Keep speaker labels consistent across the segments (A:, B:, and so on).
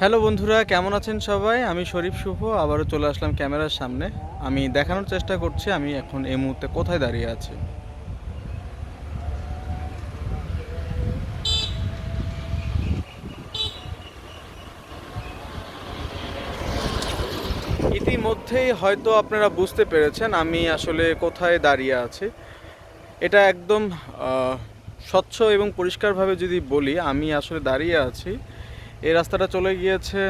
A: Hello বন্ধুরা, কেমন আছেন সবাই? আমি শরীফ শুভ, আবারও চলে আসলাম ক্যামেরার সামনে। আমি দেখানোর চেষ্টা করছি, আমি এখন এই মুহূর্তে কোথায় দাঁড়িয়ে আছি? ইতিমধ্যেই হয়তো আপনারা বুঝতে পেরেছেন আমি আসলে কোথায় দাঁড়িয়ে আছি। এটা একদম স্বচ্ছ এবং পরিষ্কারভাবে যদি বলি, আমি আসলে দাঁড়িয়ে আছি এই রাস্তাটা চলে গিয়েছে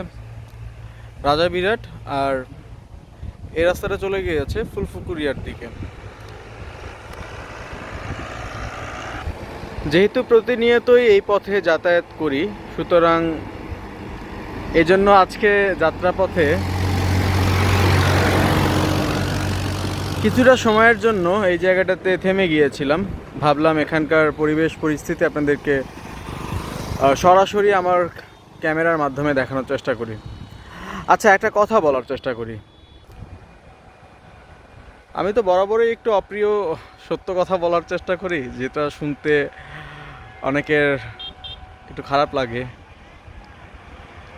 A: রাজা বিরাট আর এই রাস্তাটা চলে গিয়েছে ফুলফুকুরিয়ার দিকে। যেহেতু প্রতিনিয়তই এই পথে যাতায়াত করি, সুতরাং এজন্য আজকে যাত্রাপথে কিছুটা সময়ের জন্য এই জায়গাটাতে থেমে গিয়েছিলাম। ভাবলাম এখানকার পরিবেশ, পরিস্থিতি আপনাদেরকে সরাসরি আমার ক্যামেরার মাধ্যমে দেখানোর চেষ্টা করি। আচ্ছা একটা কথা বলার চেষ্টা করি। আমি তো বরাবরই একটু অপ্রিয় সত্য কথা বলার চেষ্টা করি, যেটা শুনতে অনেকের একটু খারাপ লাগে,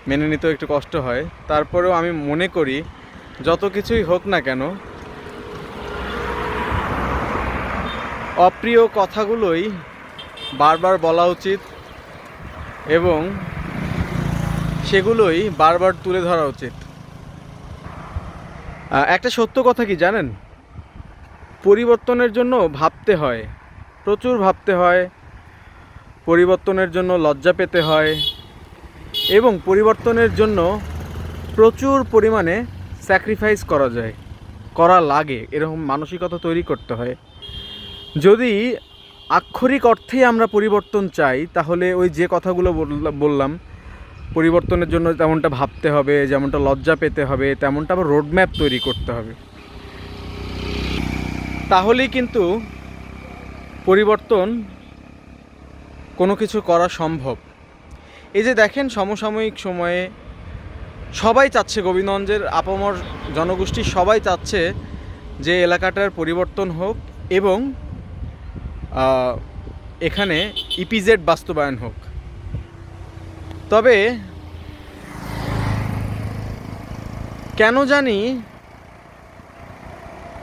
A: মেনে নিতেও একটু কষ্ট হয়। তারপরেও আমি মনে করি, যত কিছুই হোক না কেন, অপ্রিয় কথাগুলোই বারবার বলা উচিত এবং সেগুলোই বারবার তুলে ধরা উচিত। একটা সত্য কথা কি জানেন? পরিবর্তনের জন্য ভাবতে হয়, প্রচুর ভাবতে হয়, পরিবর্তনের জন্য লজ্জা পেতে হয় এবং পরিবর্তনের জন্য প্রচুর পরিমাণে স্যাক্রিফাইস করা যায়, করা লাগে, এরকম মানসিকতা তৈরি করতে হয়। যদি আক্ষরিক অর্থেই আমরা পরিবর্তন চাই, তাহলে ওই যে কথাগুলো বললা- বললাম পরিবর্তনের জন্য তেমনটা ভাবতে হবে, যেমনটা লজ্জা পেতে হবে, তেমনটা আবার রোডম্যাপ তৈরি করতে হবে। তাহলেই কিন্তু পরিবর্তন কোনো কিছু করা সম্ভব। এই যে দেখেন, সমসাময়িক সময়ে সবাই চাচ্ছে, গোবিন্দগঞ্জের আপামর জনগোষ্ঠী সবাই চাচ্ছে যে এলাকাটার পরিবর্তন হোক এবং এখানে ইপিজেড বাস্তবায়ন হোক। তবে কেন জানি?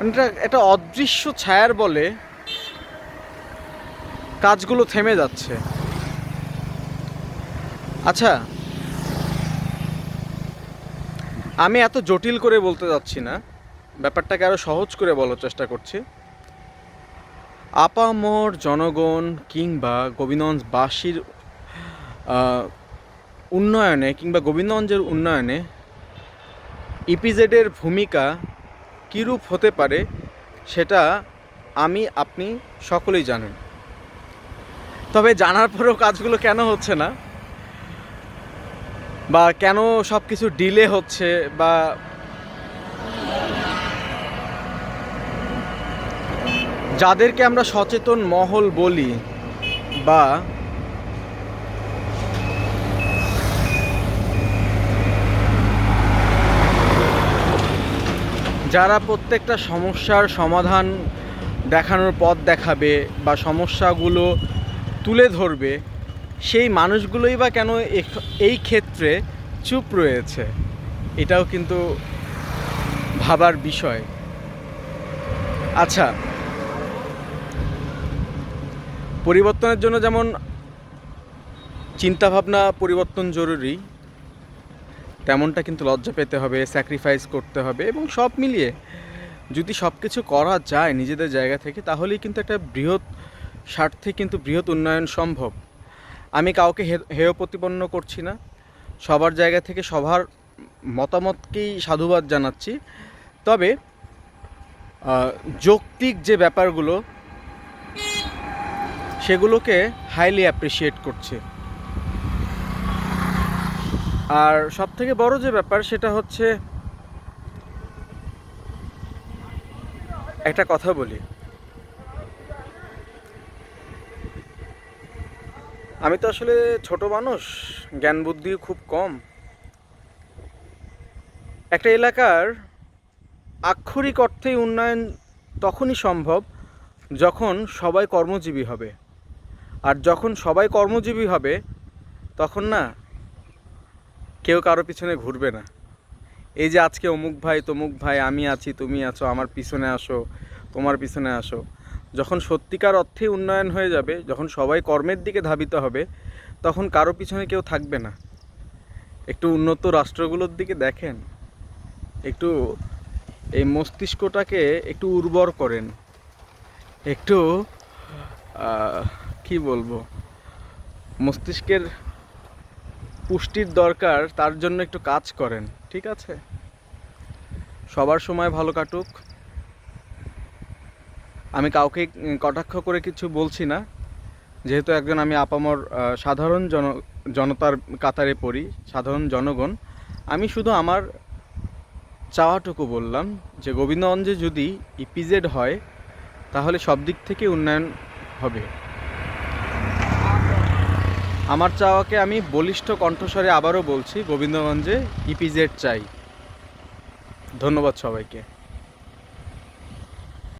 A: এটা একটা অদৃশ্য ছায়ার বলে কাজগুলো থেমে যাচ্ছে। আচ্ছা আমি এত জটিল করে বলতে যাচ্ছি না। ব্যাপারটাকে আরও সহজ করে বলার চেষ্টা করছি। আপামর জনগণ কিংবা গোবিন্দগঞ্জবাসীর উন্নয়নে কিংবা গোবিন্দগঞ্জের উন্নয়নে ইপিজেডের ভূমিকা কীরূপ হতে পারে সেটা আমি, আপনি সকলেই জানেন। তবে জানার পরেও কাজগুলো কেন হচ্ছে না? বা কেন সব কিছু ডিলে হচ্ছে বা যাদেরকে আমরা সচেতন মহল বলি বা যারা প্রত্যেকটা সমস্যার সমাধান দেখানোর পথ দেখাবে বা সমস্যাগুলো তুলে ধরবে, সেই মানুষগুলোই বা কেন এই ক্ষেত্রে চুপ রয়েছে? এটাও কিন্তু ভাবার বিষয়। আচ্ছা পরিবর্তনের জন্য যেমন চিন্তাভাবনা পরিবর্তন জরুরি তেমনটা কিন্তু লজ্জা পেতে হবে স্যাক্রিফাইস করতে হবে এবং সব মিলিয়ে যদি সব কিছু করা যায় নিজেদের জায়গা থেকে, তাহলেই কিন্তু একটা বৃহৎ স্বার্থে কিন্তু বৃহৎ উন্নয়ন সম্ভব। আমি কাউকে হেয় প্রতিপন্ন করছি না। সবার জায়গা থেকে সবার মতামতকেই সাধুবাদ জানাচ্ছি। তবে যৌক্তিক যে ব্যাপারগুলো, সেগুলোকে হাইলি অ্যাপ্রিসিয়েট করছে। আর সব থেকে বড় যে ব্যাপার সেটা হচ্ছে একটা কথা বলি। আমি তো আসলে ছোট মানুষ, জ্ঞান বুদ্ধি খুব কম। একটা এলাকার আক্ষরিক অর্থেই উন্নয়ন তখনই সম্ভব যখন সবাই কর্মজীবী হবে। আর যখন সবাই কর্মজীবী হবে, তখন না কেউ কারও পিছনে ঘুরবে না। এই যে আজকে অমুক ভাই, তমুক ভাই, আমি আছি, তুমি আছো, আমার পিছনে আসো, তোমার পিছনে আসো। যখন সত্যিকার অর্থে উন্নয়ন হয়ে যাবে, যখন সবাই কর্মের দিকে ধাবিত হবে, তখন কারও পিছনে কেউ থাকবে না। একটু উন্নত রাষ্ট্রগুলোর দিকে দেখেন। একটু এই মস্তিষ্কটাকে একটু উর্বর করেন। একটু কি বলব? মস্তিষ্কের পুষ্টির দরকার, তার জন্য একটু কাজ করেন, ঠিক আছে? সবার সময় ভালো কাটুক। আমি কাউকে কটাক্ষ করে কিছু বলছি না। যেহেতু একজন আমি আপামর সাধারণ জন, জনতার কাতারে পড়ি, সাধারণ জনগণ, আমি শুধু আমার চাওয়াটুকু বললাম যে, গোবিন্দগঞ্জে যদি ইপিজেড হয়, তাহলে সব দিক থেকে উন্নয়ন হবে। আমার চাওয়াকে আমি বলিষ্ঠ কণ্ঠস্বরে আবারও বলছি গোবিন্দগঞ্জে ইপিজেড চাই। ধন্যবাদ সবাইকে।